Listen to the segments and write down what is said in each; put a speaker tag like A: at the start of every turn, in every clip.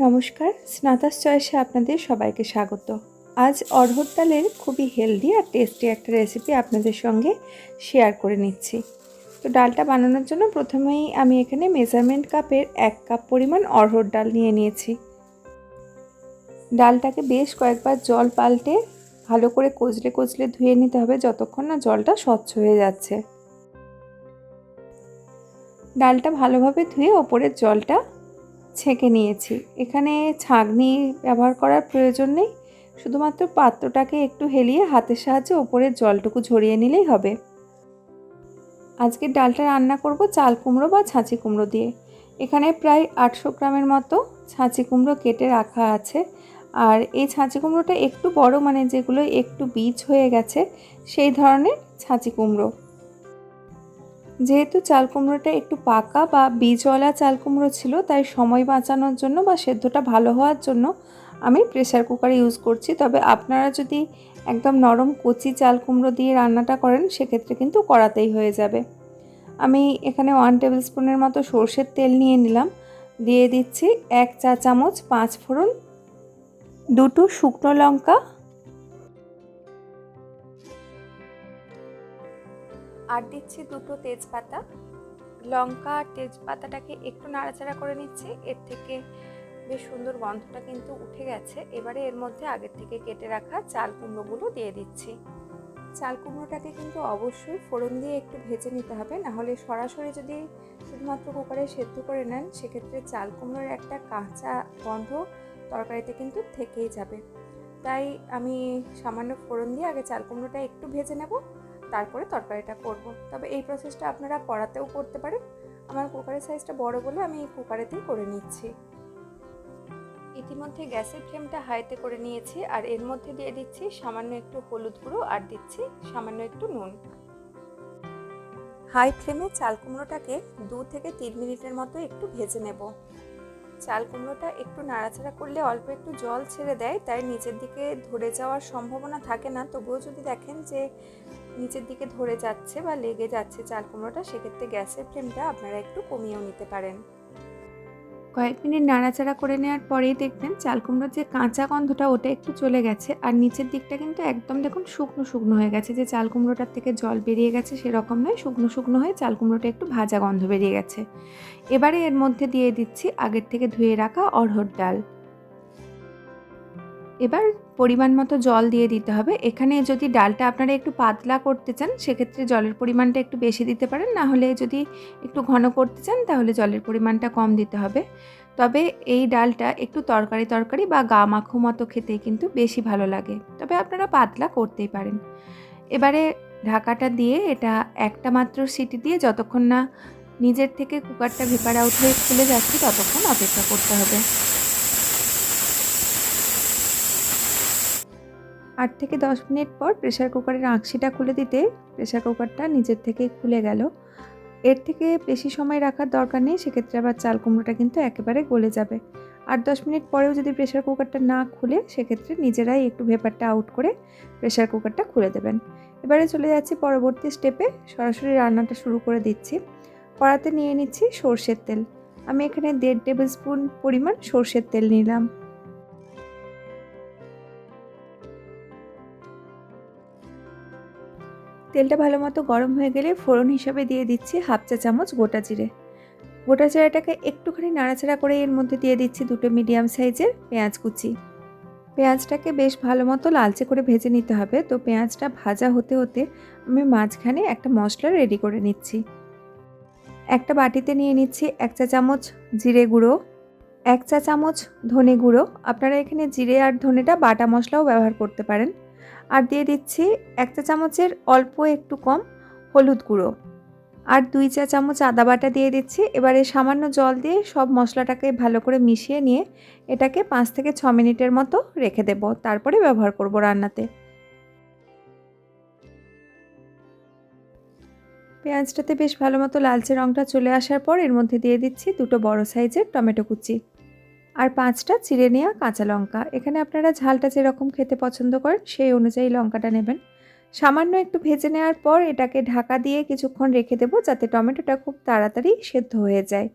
A: নমস্কার, স্নাতাস চয়েসে আপনাদের সবাইকে স্বাগত। আজ অড়হর ডালের খুবই হেলদি আর টেস্টি একটা রেসিপি আপনাদের সঙ্গে শেয়ার করে নিচ্ছি। তো ডালটা বানানোর জন্য প্রথমেই আমি এখানে মেজারমেন্ট কাপের এক কাপ পরিমাণ অড়হর ডাল নিয়ে নিয়েছি। ডালটাকে বেশ কয়েকবার জল পাল্টে ভালো করে কচলে কচলে ধুয়ে নিতে হবে যতক্ষণ না জলটা স্বচ্ছ হয়ে যাচ্ছে। ডালটা ভালোভাবে ধুয়ে ওপরের জলটা ছেঁকে নিয়েছি। এখানে ছাঁকনি ব্যবহার করার প্রয়োজন নেই। শুধুমাত্র পাত্রটাকে একটু হেলিয়ে হাতের সাহায্যে ওপরের জলটুকু ঝরিয়ে নিলেই হবে। আজকে ডালটা রান্না করব চাল কুমড়ো বা ছাঁচি কুমড়ো দিয়ে। এখানে প্রায় আটশো গ্রামের মতো ছাঁচি কুমড়ো কেটে রাখা আছে। আর এই ছাঁচি কুমড়োটা একটু বড় মানে যেগুলো একটু বীজ হয়ে গেছে, সেই ধরনের ছাঁচি কুমড়ো। যেহেতু চাল কুমড়োটা একটু পাকা বা বীজওয়ালা চাল কুমড়ো ছিল, তাই সময় বাঁচানোর জন্য বা সেদ্ধটা ভালো হওয়ার জন্য আমি প্রেশার কুকার ইউজ করছি। তবে আপনারা যদি একদম নরম কচি চাল কুমড়ো দিয়ে রান্নাটা করেন, সেক্ষেত্রে কিন্তু করাতেই হয়ে যাবে। আমি এখানে ওয়ান টেবিল স্পুনের মতো সর্ষের তেল নিয়ে নিলাম। দিয়ে দিচ্ছি এক চা চামচ পাঁচ ফোড়ন, দুটো শুকনো লঙ্কা আর দিচ্ছি দুটো তেজপাতা। লঙ্কা আর তেজপাতাটাকে একটু নাড়াচাড়া করে নিচ্ছি। এর থেকে বেশ সুন্দর গন্ধটা কিন্তু উঠে গেছে। এবারে এর মধ্যে আগের থেকে কেটে রাখা চাল কুমড়োগুলো দিয়ে দিচ্ছি। চাল কুমড়োটাকে কিন্তু অবশ্যই ফোড়ন দিয়ে একটু ভেজে নিতে হবে। নাহলে সরাসরি যদি শুধুমাত্র কুকারে সেদ্ধ করে নেন, সেক্ষেত্রে চাল কুমড়োর একটা কাঁচা গন্ধ তরকারিতে কিন্তু থেকেই যাবে। তাই আমি সামান্য ফোড়ন দিয়ে আগে চাল কুমড়োটা একটু ভেজে নেব। তারপরে তরকারিটা করব। তবে এই প্রসেসটা আপনারা কড়াতেও করতে পারেন। আমার কুকারের সাইজটা বড় বলে আমি কুকারেতেই করে নিচ্ছি। ইতিমধ্যে গ্যাসের ফ্লেমটা হাইতে করে নিয়েছি আর এর মধ্যে দিয়ে দিচ্ছি সামান্য একটু হলুদ গুঁড়ো আর দিচ্ছি সামান্য একটু নুন। হাই ফ্লেমে চাল কুমড়োটাকে দু থেকে তিন মিনিটের মতো একটু ভেজে নেব। চাল কুমড়োটা একটু নাড়াচাড়া করলে অল্প একটু জল ছেড়ে দেয়, তাই নিচের দিকে ধরে যাওয়ার সম্ভাবনা থাকে না। তবুও যদি দেখেন যে নিচের দিকে ধরে যাচ্ছে বা লেগে যাচ্ছে চাল কুমড়োটা, সেক্ষেত্রে গ্যাসের ফ্লেমটা আপনারা একটু কমিয়েও নিতে পারেন। কয়েক মিনিট নাড়াচাড়া করে নেওয়ার পরেই দেখবেন চাল কুমড়োর যে কাঁচা গন্ধটা ওটা একটু চলে গেছে। আর নিচের দিকটা কিন্তু একদম দেখুন শুকনো শুকনো হয়ে গেছে। যে চাল কুমড়োটার থেকে জল বেরিয়ে গেছে সেরকম নয়, শুকনো শুকনো হয়ে চাল কুমড়োটা একটু ভাজা গন্ধ বেরিয়ে গেছে। এবারে এর মধ্যে দিয়ে দিচ্ছি আগের থেকে ধুয়ে রাখা অড়হর ডাল। এবার পরিমাণ মতো জল দিয়ে দিতে হবে। এখানে যদি ডালটা আপনারা একটু পাতলা করতে চান, সেক্ষেত্রে জলের পরিমাণটা একটু বেশি দিতে পারেন। না হলে যদি একটু ঘন করতে চান, তাহলে জলের পরিমাণটা কম দিতে হবে। তবে এই ডালটা একটু তরকারি তরকারি বা গা মাখো মতো খেতে কিন্তু বেশি ভালো লাগে। তবে আপনারা পাতলা করতেই পারেন। এবারে ঢাকাটা দিয়ে এটা একটা মাত্র সিটি দিয়ে যতক্ষণ না নিজের থেকে কুকারটা ভেপার আউট হয়ে খুলে যাচ্ছে, ততক্ষণ অপেক্ষা করতে হবে। আট থেকে দশ মিনিট পর প্রেশার কুকারের আঁকশিটা খুলে দিতে প্রেশার কুকারটা নিজের থেকেই খুলে গেল। এর থেকে বেশি সময় রাখার দরকার নেই, সেক্ষেত্রে আবার চাল কুমড়োটা কিন্তু একেবারে গলে যাবে। আট দশ মিনিট পরেও যদি প্রেশার কুকারটা না খুলে, সেক্ষেত্রে নিজেরাই একটু ভেপারটা আউট করে প্রেশার কুকারটা খুলে দেবেন। এবারে চলে যাচ্ছি পরবর্তী স্টেপে সরাসরি রান্নাটা শুরু করে দিচ্ছি। কড়াতে নিয়ে নিচ্ছি সর্ষের তেল। আমি এখানে দেড় টেবিল স্পুন পরিমাণ সর্ষের তেল নিলাম। তেলটা ভালো মতো গরম হয়ে গেলে ফোড়ন হিসাবে দিয়ে দিচ্ছি হাফ চা চামচ গোটা জিরে। গোটা জিরাটাকে একটুখানি নাড়াচাড়া করে এর মধ্যে দিয়ে দিচ্ছি দুটো মিডিয়াম সাইজের পেঁয়াজ কুচি। পেঁয়াজটাকে বেশ ভালো মতো লালচে করে ভেজে নিতে হবে। তো পেঁয়াজটা ভাজা হতে হতে আমি মাঝখানে একটা মশলা রেডি করে নিচ্ছি। একটা বাটিতে নিয়ে নিচ্ছি এক চা চামচ জিরে গুঁড়ো, এক চা চামচ ধনে গুঁড়ো। আপনারা এখানে জিরে আর ধনেটা বাটা মশলাও ব্যবহার করতে পারেন। আর দিয়ে দিচ্ছি এক চা চামচের অল্প একটু কম হলুদ গুঁড়ো। আর দুই চা চামচ আদা বাটা দিয়ে দিচ্ছি। এবারে সামান্য জল দিয়ে সব মশলাটাকে ভালো করে মিশিয়ে নিয়ে এটাকে পাঁচ থেকে ছ মিনিটের মতো রেখে দেব। তারপরে ব্যবহার করব রান্নাতে। পেঁয়াজটাতে বেশ ভালো মতো লালচে রঙটা চলে আসার পর এর মধ্যে দিয়ে দিচ্ছি দুটো বড় সাইজের টমেটো কুচি। আর পাঁচটা চিড়ে নেওয়া কাঁচা লঙ্কা। এখানে আপনারা ঝালটা যেরকম খেতে পছন্দ করেন, সেই অনুযায়ী লঙ্কাটা নেবেন। সামান্য একটু ভেজে নেওয়ার পর এটাকে ঢাকা দিয়ে কিছুক্ষণ রেখে দেবো যাতে টমেটোটা খুব তাড়াতাড়ি সেদ্ধ হয়ে যায়।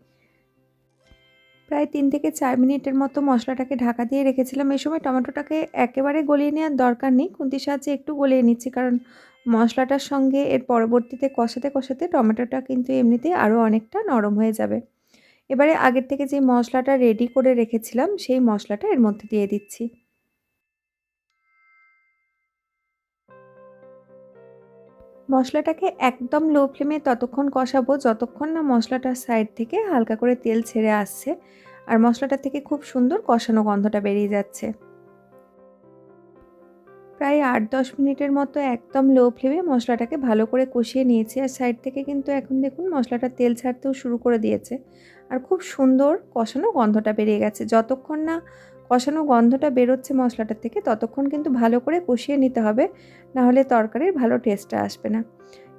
A: প্রায় তিন থেকে চার মিনিটের মতো মশলাটাকে ঢাকা দিয়ে রেখেছিলাম। এই সময় টমেটোটাকে একেবারে গলিয়ে নেওয়ার দরকার নেই। খুন্তির সাহায্যে একটু গলিয়ে নিচ্ছি কারণ মশলাটার সঙ্গে এর পরবর্তীতে কষাতে কষাতে টমেটোটা কিন্তু এমনিতেই আরও অনেকটা নরম হয়ে যাবে। এবারে আগের থেকে যে মশলাটা রেডি করে রেখেছিলাম, সেই মশলাটা এর মধ্যে দিয়ে দিচ্ছি। মশলাটাকে একদম লো ফ্লেমে ততক্ষণ কষাবো, যতক্ষণ না মশলাটার সাইড থেকে হালকা করে তেল ছেড়ে আসছে আর মশলাটা থেকে খুব সুন্দর কষানো গন্ধটা বেরিয়ে যাচ্ছে। প্রায় আট দশ মিনিটের মতো একদম লো ফ্লেমে মশলাটাকে ভালো করে কষিয়ে নিয়েছি আর সাইড থেকে কিন্তু এখন দেখুন মশলাটা তেল ছাড়তেও শুরু করে দিয়েছে। আর খুব সুন্দর কষানো গন্ধটা বেরিয়ে গেছে। যতক্ষণ না কষানো গন্ধটা বেরোচ্ছে মশলাটার থেকে, ততক্ষণ কিন্তু ভালো করে কষিয়ে নিতে হবে, নাহলে তরকারির ভালো টেস্টটা আসবে না।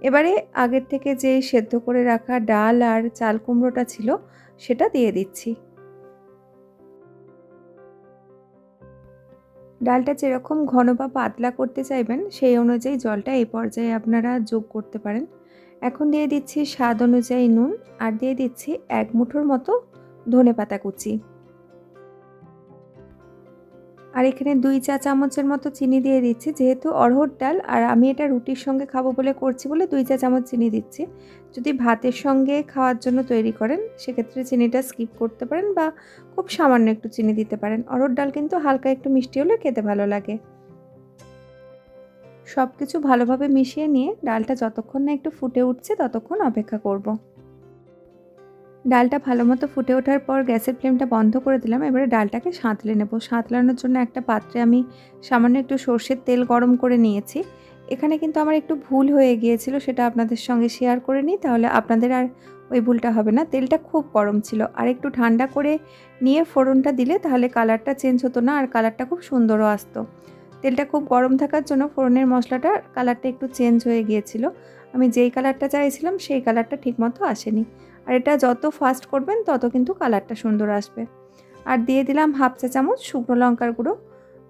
A: এবারে আগের থেকে যে সেদ্ধ করে রাখা ডাল আর চাল কুমড়োটা ছিল, সেটা দিয়ে দিচ্ছি। ডালটা যেরকম ঘন বা পাতলা করতে চাইবেন, সেই অনুযায়ী জলটা এই পর্যায়ে আপনারা যোগ করতে পারেন। এখন দিয়ে দিচ্ছি স্বাদ অনুযায়ী নুন আর দিয়ে দিচ্ছি এক মুঠোর মতো ধনে পাতা কুচি। আর এখানে দুই চা চামচের মতো চিনি দিয়ে দিচ্ছি, যেহেতু অড়হর ডাল আর আমি এটা রুটির সঙ্গে খাব বলে করছি বলে দুই চা চামচ চিনি দিচ্ছি। যদি ভাতের সঙ্গে খাওয়ার জন্য তৈরি করেন, সেক্ষেত্রে চিনিটা স্কিপ করতে পারেন বা খুব সামান্য একটু চিনি দিতে পারেন। অড়হর ডাল কিন্তু হালকা একটু মিষ্টি হলে খেতে ভালো লাগে। সব কিছু ভালোভাবে মিশিয়ে নিয়ে ডালটা যতক্ষণ না একটু ফুটে উঠছে ততক্ষণ অপেক্ষা করব। ডালটা ভালো মতো ফুটে ওঠার পর গ্যাসের ফ্লেমটা বন্ধ করে দিলাম। এবারে ডালটাকে সাঁতলে নেব। সাঁতলানোর জন্য একটা পাত্রে আমি সামান্য একটু সর্ষের তেল গরম করে নিয়েছি। এখানে কিন্তু আমার একটু ভুল হয়ে গিয়েছিল, সেটা আপনাদের সঙ্গে শেয়ার করে নিই, তাহলে আপনাদের আর ওই ভুলটা হবে না। তেলটা খুব গরম ছিল। আর একটু ঠান্ডা করে নিয়ে ফোড়নটা দিলে তাহলে কালারটা চেঞ্জ হতো না, আর কালারটা খুব সুন্দরও আসতো। তেলটা খুব গরম থাকার জন্য ফোড়নের মশলাটার কালারটা একটু চেঞ্জ হয়ে গিয়েছিল। আমি যেই কালারটা চাইছিলাম সেই কালারটা ঠিকমতো আসেনি। আর এটা যত ফাস্ট করবেন তত কিন্তু কালারটা সুন্দর আসবে। আর দিয়ে দিলাম হাফ চা চামচ শুকনো লঙ্কার গুঁড়ো।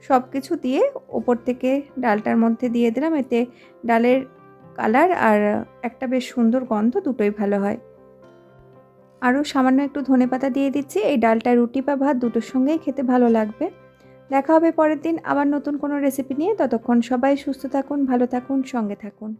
A: সব কিছু দিয়ে ওপর থেকে ডালটার মধ্যে দিয়ে দিলাম। এতে ডালের কালার আর একটা বেশ সুন্দর গন্ধ দুটোই ভালো হয়। আরও সামান্য একটু ধনে পাতা দিয়ে দিচ্ছি। এই ডালটা রুটি বা ভাত দুটোর সঙ্গেই খেতে ভালো লাগবে। দেখা হবে পরের দিন আবার নতুন কোনো রেসিপি নিয়ে। ততক্ষণ সবাই সুস্থ থাকুন, ভালো থাকুন, সঙ্গে থাকুন।